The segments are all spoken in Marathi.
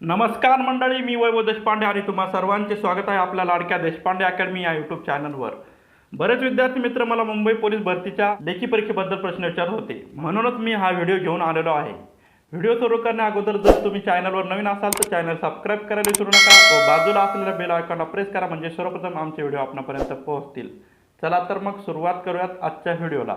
नमस्कार मंडळी मी वैभव देशपांडे आणि तुम्हा सर्वांचे स्वागत आहे आपल्या लाडक्या देशपांडे अकॅडमी या यूट्यूब चॅनलवर. बरेच विद्यार्थी मित्र मला मुंबई पोलीस भरतीच्या लेखी परीक्षेबद्दल प्रश्न विचारत होते. म्हणूनच मी हा व्हिडिओ घेऊन आलेलो आहे. व्हिडिओ सुरू करण्या अगोदर जर तुम्ही चॅनलवर नवीन असाल तर चॅनल सबस्क्राईब करायला विसरू नका व बाजूला असलेल्या बेल आयकॉनला प्रेस करा म्हणजे सर्वप्रथम आमचे व्हिडिओ आपणापर्यंत पोहोचतील. चला तर मग सुरुवात करूयात आजच्या व्हिडिओला.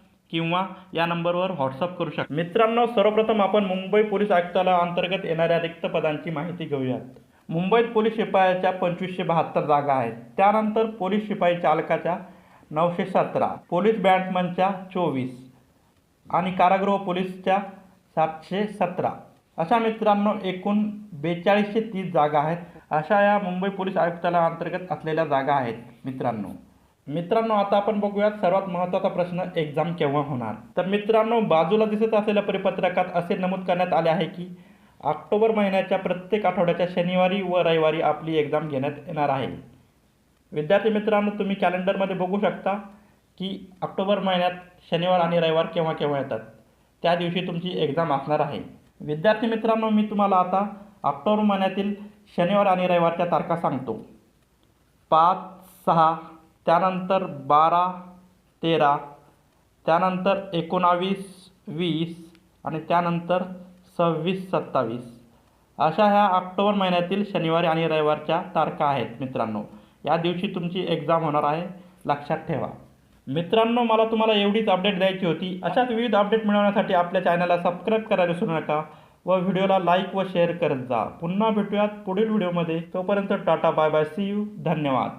किंवा या नंबरवर व्हॉट्सअप करू शकता. मित्रांनो सर्वप्रथम आपण मुंबई पोलीस आयुक्तालया अंतर्गत येणाऱ्या रिक्त पदांची माहिती घेऊयात. मुंबईत पोलीस शिपायाच्या पंचवीसशे बहात्तर जागा आहेत. त्यानंतर पोलीस शिपाई चालकाच्या नऊशे सतरा पोलीस बॅट्समनच्या चोवीस आणि कारागृह पोलीसच्या सातशे सतरा. अशा मित्रांनो एकूण बेचाळीसशे तीस जागा आहेत. अशा या मुंबई पोलीस आयुक्तालया अंतर्गत असलेल्या जागा आहेत मित्रांनो. मित्रांनो आता आपण बघूयात सर्वात महत्त्वाचा प्रश्न एक्झाम केव्हा होणार? तर मित्रांनो बाजूला दिसत असलेल्या परिपत्रकात असे नमूद करण्यात आले आहे की ऑक्टोबर महिन्याच्या प्रत्येक आठवड्याच्या शनिवारी व रविवारी आपली एक्झाम घेण्यात येणार आहे. विद्यार्थी मित्रांनो तुम्ही कॅलेंडरमध्ये बघू शकता की ऑक्टोबर महिन्यात शनिवार आणि रविवार केव्हा केव्हा येतात? त्या दिवशी तुमची एक्झाम असणार आहे. विद्यार्थी मित्रांनो मी तुम्हाला आता ऑक्टोबर महिन्यातील शनिवार आणि रविवारच्या तारखा सांगतो. पाच सहा त्यानंतर बारा तेरा त्यानंतर एकोणावीस वीस आणि त्यानंतर सव्वीस सत्तावीस. अशा ह्या ऑक्टोबर महिन्यातील शनिवारी आणि रविवारच्या तारखा आहेत मित्रांनो. या दिवशी तुमची एक्झाम होणार आहे. लक्षात ठेवा. मित्रांनो मला तुम्हाला एवढीच अपडेट द्यायची होती. अशाच विविध अपडेट मिळवण्यासाठी आपल्या चॅनलला सबस्क्राईब करायला विसरू नका व व्हिडिओला लाईक व शेअर करत जा. पुन्हा भेटूयात पुढील व्हिडिओमध्ये तोपर्यंत tata bye bye see you धन्यवाद.